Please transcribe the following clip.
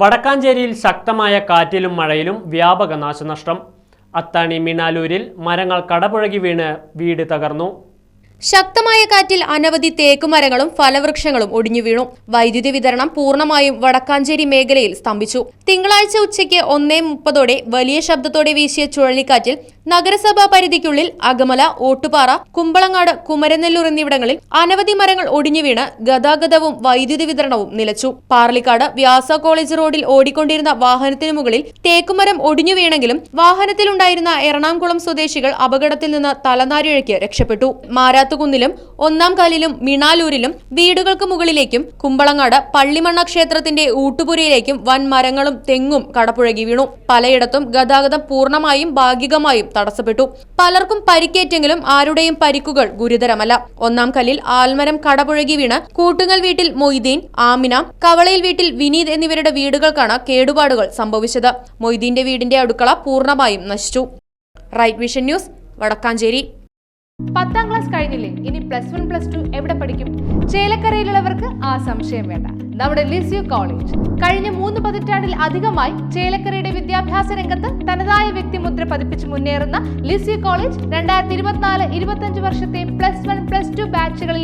വടക്കാഞ്ചേരിയിൽ ശക്തമായ കാറ്റിലും മഴയിലും വ്യാപക നാശനഷ്ടം. അത്താണി മിനാലൂരിൽ മരങ്ങൾ കടപുഴകി വീണ് വീട് തകർന്നു. ശക്തമായ കാറ്റിൽ അനവധി തേക്കുമരങ്ങളും ഫലവൃക്ഷങ്ങളും ഒടിഞ്ഞു വീണു. വൈദ്യുതി വിതരണം പൂർണമായും വടക്കാഞ്ചേരി മേഖലയിൽ സ്തംഭിച്ചു. തിങ്കളാഴ്ച ഉച്ചയ്ക്ക് ഒന്നേ മുപ്പതോടെ വലിയ ശബ്ദത്തോടെ വീശിയ ചുഴലിക്കാറ്റിൽ നഗരസഭാ പരിധിക്കുള്ളിൽ അകമല ഓട്ടുപാറ കുമ്പളങ്ങാട് കുമരനെല്ലൂർ എന്നിവിടങ്ങളിൽ അനവധി മരങ്ങൾ ഒടിഞ്ഞു വീണ് ഗതാഗതവും വൈദ്യുതി വിതരണവും നിലച്ചു. പാർലിക്കാട് വ്യാസ കോളേജ് റോഡിൽ ഓടിക്കൊണ്ടിരുന്ന വാഹനത്തിനു മുകളിൽ തേക്കുമരം ഒടിഞ്ഞു വീണെങ്കിലും വാഹനത്തിലുണ്ടായിരുന്ന എറണാകുളം സ്വദേശികൾ അപകടത്തിൽ നിന്ന് തലനാരിഴയ്ക്ക് രക്ഷപ്പെട്ടു. മാരാത്തുകുന്നിലും ഒന്നാം കാലിലും മിണാലൂരിലും വീടുകൾക്ക് മുകളിലേക്കും കുമ്പളങ്ങാട് പള്ളിമണ്ണ ക്ഷേത്രത്തിന്റെ ഊട്ടുപുരയിലേക്കും വൻ മരങ്ങളും തെങ്ങും കടപ്പുഴകി വീണു. പലയിടത്തും ഗതാഗതം പൂർണമായും ഭാഗികമായും തടസ്സപ്പെട്ടു. പലർക്കും പരിക്കേറ്റെങ്കിലും ആരുടെയും പരിക്കുകൾ ഗുരുതരമല്ല. ഒന്നാം കല്ലിൽ ആൽമരം കടപുഴകി വീണ് കൂട്ടുങ്ങൽ വീട്ടിൽ മൊയ്തീൻ ആമിന കവളയിൽ വീട്ടിൽ വിനീത് എന്നിവരുടെ വീടുകൾക്കാണ് കേടുപാടുകൾ സംഭവിച്ചത്. മൊയ്തീന്റെ വീടിന്റെ അടുക്കള പൂർണമായും നശിച്ചു. Right vision news Vadakkanchery. പത്താം ക്ലാസ് കഴിഞ്ഞില്ലേ? ഇനി പ്ലസ് വൺ പ്ലസ് ടു എവിടെ പഠിക്കും? ചേലക്കരയിലുള്ളവർക്ക് ആ സംശയം വേണ്ട. നമ്മുടെ ലിസ്യു കോളേജ്. കഴിഞ്ഞ മൂന്ന് പതിറ്റാണ്ടിൽ അധികമായി ചേലക്കരയുടെ വിദ്യാഭ്യാസ രംഗത്ത് തനതായ വ്യക്തിമുദ്ര പതിപ്പിച്ച് മുന്നേറുന്ന ലിസ്യു കോളേജ് രണ്ടായിരത്തി ഇരുപത്തിനാല് ഇരുപത്തഞ്ച് വർഷത്തെ പ്ലസ് വൺ